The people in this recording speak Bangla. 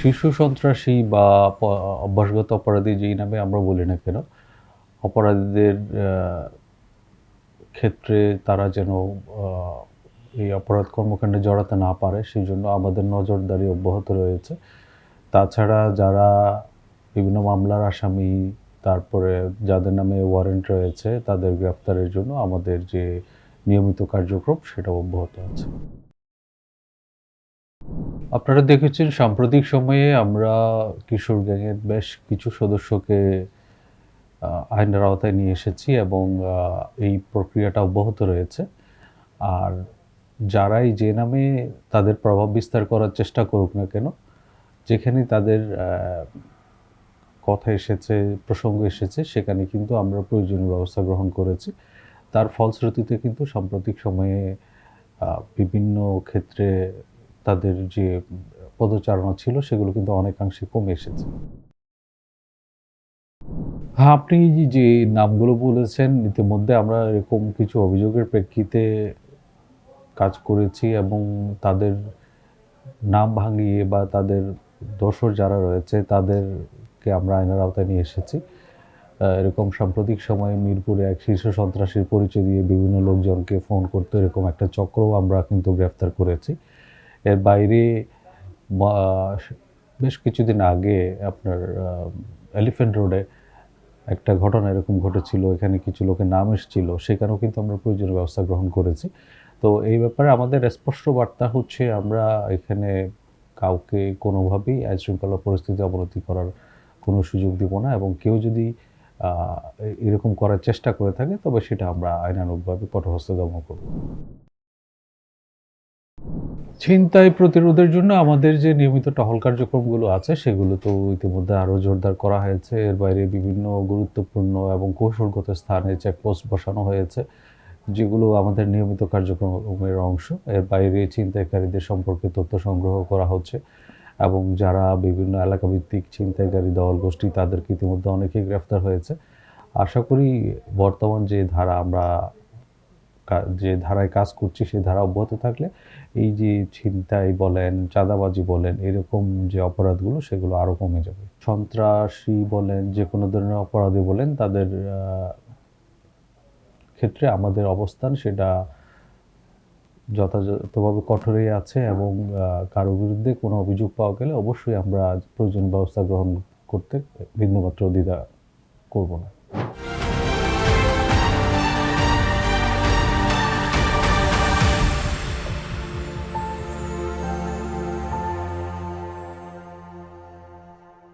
শিশু সন্ত্রাসী বা অভ্যাসগত অপরাধী যেই নামে আমরা বলি না কেন, অপরাধীদের ক্ষেত্রে তারা যেন এই অপরাধ কর্মকাণ্ডে জড়াতে না পারে, সেই জন্য আমাদের নজরদারি অব্যাহত রয়েছে। তাছাড়া যারা বিভিন্ন মামলার আসামি, তারপরে যাদের নামে ওয়ারেন্ট রয়েছে, তাদের গ্রেপ্তারের জন্য আমাদের যে নিয়মিত কার্যক্রম সেটা অব্যাহত আছে। আপনারা দেখেছেন, সাম্প্রতিক সময়ে আমরা কিশোর গ্যাংয়ের বেশ কিছু সদস্যকে আইনের আওতায় নিয়ে এসেছি এবং এই প্রক্রিয়াটা অব্যাহত রয়েছে। আর যারাই যে নামে তাদের প্রভাব বিস্তার করার চেষ্টা করুক না কেন, যেখানে তাদের কথা এসেছে, প্রসঙ্গ এসেছে, সেখানে কিন্তু আমরা প্রয়োজনীয় ব্যবস্থা গ্রহণ করেছি। তার ফলশ্রুতিতে কিন্তু সাম্প্রতিক সময়ে বিভিন্ন ক্ষেত্রে তাদের যে পদচারণা ছিল, সেগুলো কিন্তু অনেকাংশে কমে এসেছে। হ্যাঁ আপনি যে নামগুলো বলেছেন, ইতিমধ্যে আমরা এরকম কিছু অভিযোগের প্রেক্ষিতে কাজ করেছি এবং তাদের নাম ভাঙিয়ে বা তাদের দোষর যারা রয়েছে, তাদেরকে আমরা আইনের আওতায় নিয়ে এসেছি। এরকম সাম্প্রতিক সময়ে মিরপুরে এক শীর্ষ সন্ত্রাসীর পরিচয় দিয়ে বিভিন্ন লোকজনকে ফোন করতে এরকম একটা চক্রও আমরা কিন্তু গ্রেফতার করেছি। এর বাইরে বেশ কিছুদিন আগে আপনার এলিফেন্ট রোডে একটা ঘটনা এরকম ঘটেছিল, এখানে কিছু লোকের নাম এসেছিল, সেখানেও কিন্তু আমরা প্রয়োজনীয় ব্যবস্থা গ্রহণ করেছি। তো এই ব্যাপারে আমাদের স্পষ্ট বার্তা হচ্ছে, আমরা এখানে কাউকে কোনোভাবেই আইন শৃঙ্খলা পরিস্থিতি অবনতি করার কোনো সুযোগ দিব না এবং কেউ যদি এরকম করার চেষ্টা করে থাকে, তবে সেটা আমরা আইনানুগভাবে কঠোরহস্তে দমন করব। ছিনতাই প্রতিরোধের জন্য আমাদের যে নিয়মিত টহল কার্যক্রমগুলো আছে, সেগুলো তো ইতিমধ্যে আরও জোরদার করা হয়েছে। এর বাইরে বিভিন্ন গুরুত্বপূর্ণ এবং কৌশলগত স্থানে চেকপোস্ট বসানো হয়েছে, যেগুলো আমাদের নিয়মিত কার্যক্রমের অংশ। এর বাইরে ছিনতাইকারীদের সম্পর্কে তথ্য সংগ্রহ করা হচ্ছে এবং যারা বিভিন্ন এলাকাভিত্তিক ছিনতাইকারী দল, গোষ্ঠী, তাদেরকে ইতিমধ্যে অনেকেই গ্রেফতার হয়েছে। আশা করি বর্তমান যে ধারা আমরা যে ধারায় কাজ করছি সেই ধারা অব্যাহত থাকলে এই যে ছিনতাই বলেন, চাঁদাবাজি বলেন, এরকম যে অপরাধগুলো সেগুলো আরও কমে যাবে। সন্ত্রাসী বলেন, যে কোনো ধরনের অপরাধী বলেন, তাদের ক্ষেত্রে আমাদের অবস্থান সেটা যথাযথভাবে কঠোরই আছে এবং কারও বিরুদ্ধে কোনো অভিযোগ পাওয়া গেলে অবশ্যই আমরা প্রয়োজন ব্যবস্থা গ্রহণ করতে বিন্দুমাত্র দ্বিধা করব না।